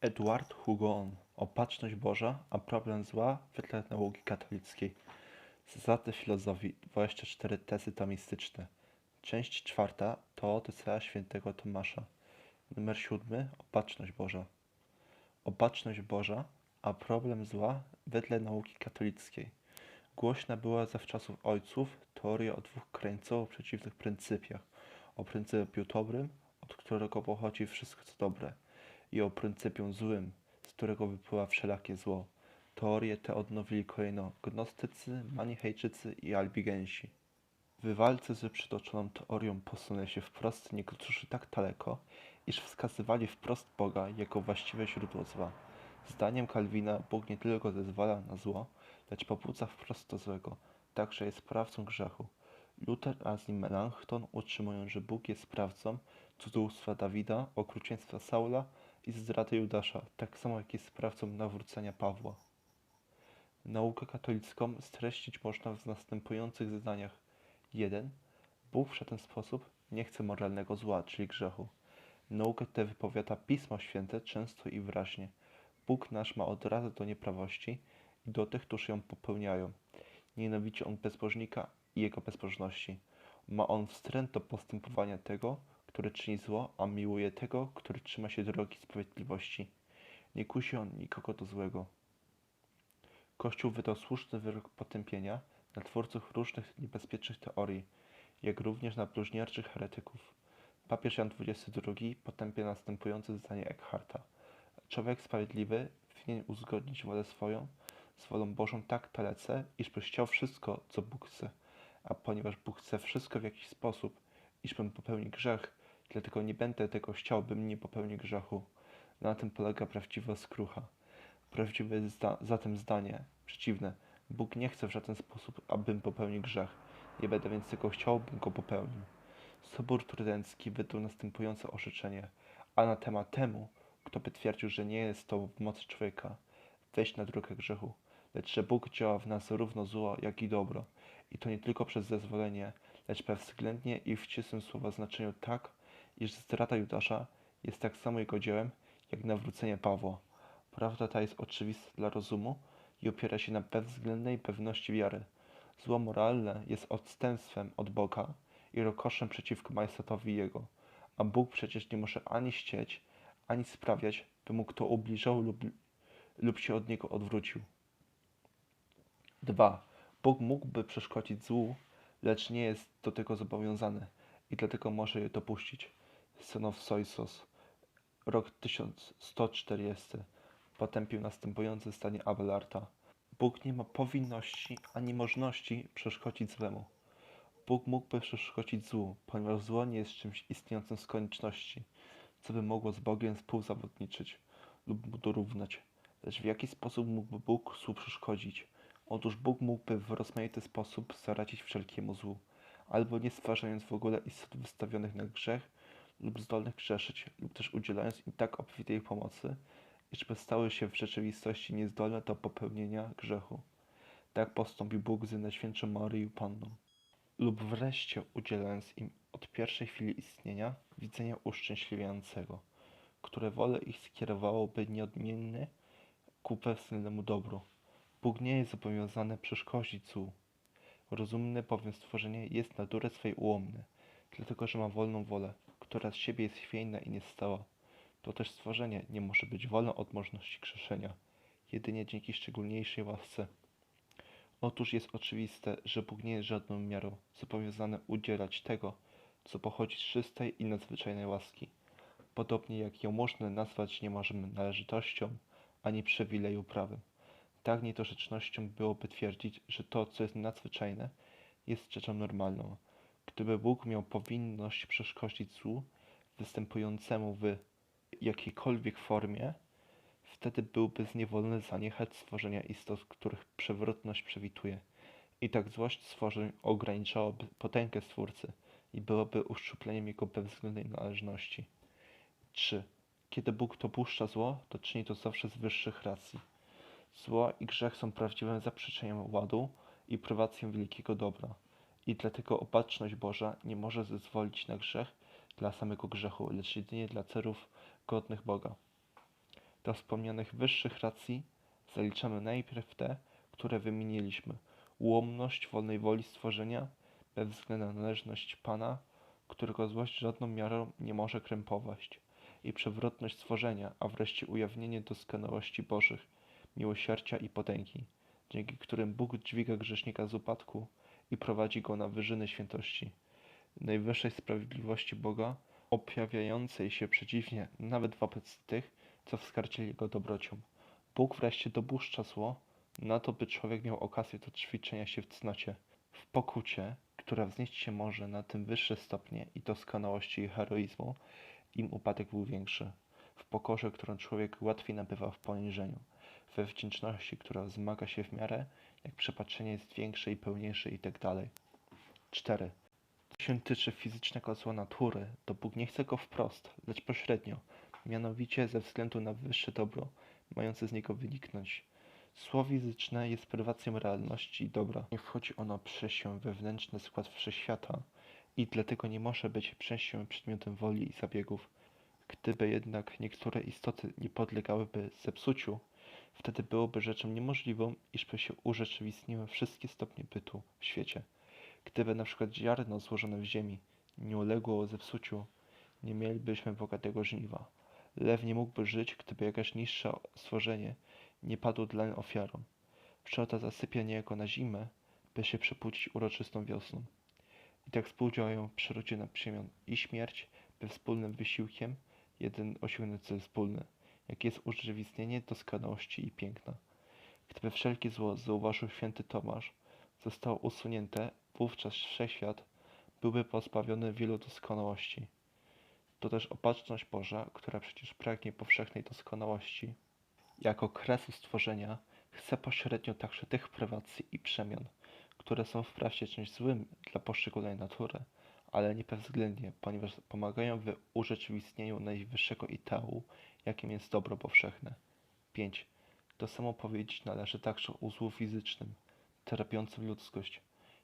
Edward Hugon Opatrzność Boża, a problem zła wedle nauki katolickiej. Zasady filozofii 24 tezy tomistyczne. Część czwarta to Odyseja świętego Tomasza. Numer siódmy Opatrzność Boża. Opatrzność Boża, a problem zła wedle nauki katolickiej. Głośna była zawczasów ojców teoria o dwóch krańcowo przeciwnych pryncypiach. O pryncypiu dobrym, od którego pochodzi wszystko co dobre, i o pryncypium złym, z którego wypływa wszelakie zło. Teorie te odnowili kolejno gnostycy, manichejczycy i albigensi. W walce z przytoczoną teorią posunęli się wprost niektórzy tak daleko, iż wskazywali wprost Boga jako właściwe źródło zła. Zdaniem Kalwina Bóg nie tylko zezwala na zło, lecz pobudza wprost do złego, także jest sprawcą grzechu. Luther a z nim Melanchthon utrzymują, że Bóg jest sprawcą cudzołóstwa Dawida, okrucieństwa Saula i zdrady Judasza, tak samo jak jest sprawcą nawrócenia Pawła. Naukę katolicką streścić można w następujących zdaniach. 1. Bóg w żaden sposób nie chce moralnego zła, czyli grzechu. Naukę tę wypowiada Pismo Święte często i wyraźnie. Bóg nasz ma odrazę do nieprawości i do tych, którzy ją popełniają. Nienawidzi On bezbożnika i jego bezbożności. Ma On wstręt do postępowania tego, który czyni zło, a miłuje tego, który trzyma się drogi sprawiedliwości. Nie kusi On nikogo do złego. Kościół wydał słuszny wyrok potępienia na twórców różnych niebezpiecznych teorii, jak również na bluźnierczych heretyków. Papież Jan XXII potępia następujące zdanie Eckharta. Człowiek sprawiedliwy winien uzgodnić wolę swoją z wolą Bożą tak dalece, iżby chciał wszystko, co Bóg chce. A ponieważ Bóg chce wszystko w jakiś sposób, iżbym popełnił grzech, dlatego nie będę tego chciał, bym nie popełnił grzechu. Na tym polega prawdziwa skrucha. Prawdziwe jest zda zatem zdanie przeciwne. Bóg nie chce w żaden sposób, abym popełnił grzech. Nie będę więc tego chciał, bym go popełnił. Sobór Trydencki wydał następujące orzeczenie, a na temat temu, kto by twierdził, że nie jest to w mocy człowieka wejść na drogę grzechu, lecz że Bóg działa w nas zarówno zło, jak i dobro. I to nie tylko przez zezwolenie, lecz bezwzględnie i w ścisłym słowa znaczeniu tak, iż strata Judasza jest tak samo jego dziełem, jak nawrócenie Pawła. Prawda ta jest oczywista dla rozumu i opiera się na bezwzględnej pewności wiary. Zło moralne jest odstępstwem od Boga i rokoszem przeciwko majestatowi Jego, a Bóg przecież nie może ani chcieć, ani sprawiać, by mu kto ubliżał lub, lub się od Niego odwrócił. 2. Bóg mógłby przeszkodzić złu, lecz nie jest do tego zobowiązany i dlatego może je dopuścić. Synow Soisos, rok 1140, potępił następujące zdanie Abelarda. Bóg nie ma powinności ani możliwości przeszkodzić złemu. Bóg mógłby przeszkodzić złu, ponieważ zło nie jest czymś istniejącym z konieczności, co by mogło z Bogiem współzawodniczyć lub mu dorównać. Lecz w jaki sposób mógłby Bóg złu przeszkodzić? Otóż Bóg mógłby w rozmaity sposób zaradzić wszelkiemu złu, albo nie stwarzając w ogóle istot wystawionych na grzech lub zdolnych grzeszyć, lub też udzielając im tak obfitej pomocy, iżby stały się w rzeczywistości niezdolne do popełnienia grzechu. Tak postąpił Bóg z Najświętszą Maryją Panną. Lub wreszcie udzielając im od pierwszej chwili istnienia widzenia uszczęśliwiającego, które wolę ich skierowałoby nieodmiennie ku pewnemu dobru. Bóg nie jest zobowiązany przeszkodzić złu. Rozumne bowiem stworzenie jest natury swej ułomne, dlatego że ma wolną wolę, która z siebie jest chwiejna i niestała. To też stworzenie nie może być wolne od możliwości grzeszenia, jedynie dzięki szczególniejszej łasce. Otóż jest oczywiste, że Bóg nie jest żadną miarą zobowiązany udzielać tego, co pochodzi z czystej i nadzwyczajnej łaski. Podobnie jak ją można nazwać nie możemy należytością, ani przywileju prawem. Tak niedorzecznością byłoby twierdzić, że to, co jest nadzwyczajne, jest rzeczą normalną. Gdyby Bóg miał powinność przeszkodzić złu występującemu w jakiejkolwiek formie, wtedy byłby zniewolony zaniechać stworzenia istot, których przewrotność przewiduje. I tak złość stworzeń ograniczałaby potęgę Stwórcy i byłaby uszczupleniem jego bezwzględnej należności. 3. Kiedy Bóg dopuszcza zło, to czyni to zawsze z wyższych racji. Zło i grzech są prawdziwym zaprzeczeniem ładu i prywacją wielkiego dobra. I dlatego opatrzność Boża nie może zezwolić na grzech dla samego grzechu, lecz jedynie dla celów godnych Boga. Do wspomnianych wyższych racji zaliczamy najpierw te, które wymieniliśmy. Ułomność wolnej woli stworzenia, bezwzględna należność Pana, którego złość żadną miarą nie może krępować, i przewrotność stworzenia, a wreszcie ujawnienie doskonałości Bożych, miłosierdzia i potęgi, dzięki którym Bóg dźwiga grzesznika z upadku i prowadzi go na wyżyny świętości, najwyższej sprawiedliwości Boga, objawiającej się przeciwnie nawet wobec tych, co wskarcili Jego dobrocią. Bóg wreszcie dopuszcza zło, na to by człowiek miał okazję do ćwiczenia się w cnocie, w pokucie, która wznieść się może na tym wyższe stopnie i doskonałości i heroizmu, im upadek był większy, w pokorze, którą człowiek łatwiej nabywa w poniżeniu, we wdzięczności, która wzmaga się w miarę, jak przepatrzenie jest większe i pełniejsze itd. 4. Co się tyczy fizycznego zła natury, to Bóg nie chce go wprost, lecz pośrednio, mianowicie ze względu na wyższe dobro, mające z niego wyniknąć. Zło fizyczne jest prywacją realności i dobra. Nie wchodzi ono przez się we wewnętrzny skład wszechświata i dlatego nie może być przez się przedmiotem woli i zabiegów. Gdyby jednak niektóre istoty nie podlegałyby zepsuciu, wtedy byłoby rzeczą niemożliwą, iżby się urzeczywistniły wszystkie stopnie bytu w świecie. Gdyby na przykład ziarno złożone w ziemi nie uległo zepsuciu, nie mielibyśmy bogatego żniwa. Lew nie mógłby żyć, gdyby jakaś niższe stworzenie nie padło dlań ofiarą. Pszczoła zasypia niejako na zimę, by się przepuścić uroczystą wiosną. I tak współdziałają przyrodzie na przemian i śmierć, by wspólnym wysiłkiem jeden osiągnąć cel wspólny, jak jest urzeczywistnienie doskonałości i piękna. Gdyby wszelkie zło, zauważył święty Tomasz, zostało usunięte, wówczas wszechświat byłby pozbawiony wielu doskonałości. To też opatrzność Boża, która przecież pragnie powszechnej doskonałości, jako kresu stworzenia chce pośrednio także tych prywacji i przemian, które są wprawdzie czymś złym dla poszczególnej natury, ale nie bezwzględnie, ponieważ pomagają w urzeczywistnieniu najwyższego ideału, jakim jest dobro powszechne. 5. To samo powiedzieć należy także o złu fizycznym, terapiącym ludzkość,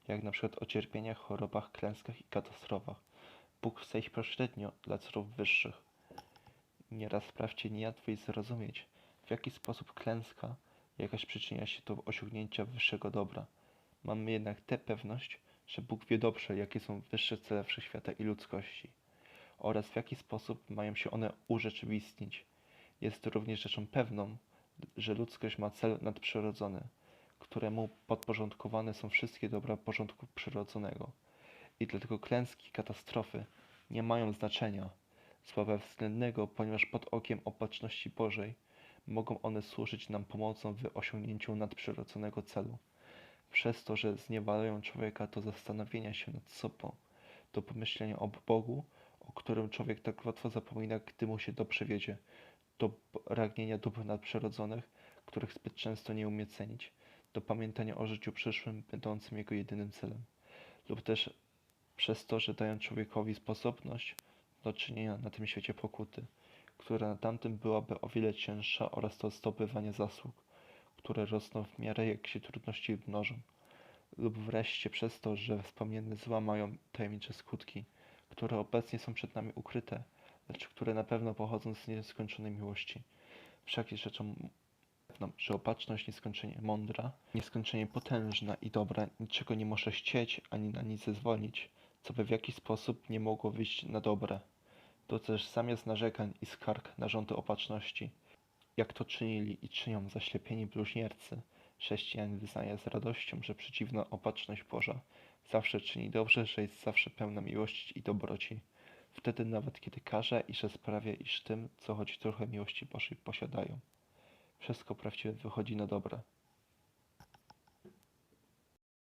jak na przykład o cierpieniach, chorobach, klęskach i katastrofach. Bóg chce ich pośrednio dla celów wyższych. Nieraz wprawdzie niejadwo jest zrozumieć, w jaki sposób klęska jakaś przyczynia się do osiągnięcia wyższego dobra. Mamy jednak tę pewność, że Bóg wie dobrze, jakie są wyższe cele wszechświata i ludzkości oraz w jaki sposób mają się one urzeczywistnić. Jest również rzeczą pewną, że ludzkość ma cel nadprzyrodzony, któremu podporządkowane są wszystkie dobra porządku przyrodzonego. I dlatego klęski, katastrofy nie mają znaczenia, sława względnego, ponieważ pod okiem opatrzności Bożej mogą one służyć nam pomocą w osiągnięciu nadprzyrodzonego celu. Przez to, że zniewalają człowieka do zastanowienia się nad sobą, do pomyślenia o Bogu, którym człowiek tak łatwo zapomina, gdy mu się dobrze wiedzie, do pragnienia dóbr nadprzyrodzonych, których zbyt często nie umie cenić, do pamiętania o życiu przyszłym, będącym jego jedynym celem, lub też przez to, że dają człowiekowi sposobność do czynienia na tym świecie pokuty, która na tamtym byłaby o wiele cięższa oraz to zdobywanie zasług, które rosną w miarę jak się trudności mnożą, lub wreszcie przez to, że wspomniane zła mają tajemnicze skutki, które obecnie są przed nami ukryte, lecz które na pewno pochodzą z nieskończonej miłości. Wszak jest rzeczą pewną, że opatrzność nieskończenie mądra, nieskończenie potężna i dobra niczego nie może chcieć ani na nic zezwolić, co by w jakiś sposób nie mogło wyjść na dobre. To też zamiast narzekań i skarg na rządy opatrzności, jak to czynili i czynią zaślepieni bluźniercy, chrześcijanin wyznaje z radością, że przeciwna opatrzność Boża zawsze czyni dobrze, że jest zawsze pełna miłości i dobroci. Wtedy nawet kiedy każe i że sprawia, iż tym, co choć trochę miłości Bożej posiadają. Wszystko prawdziwe wychodzi na dobre.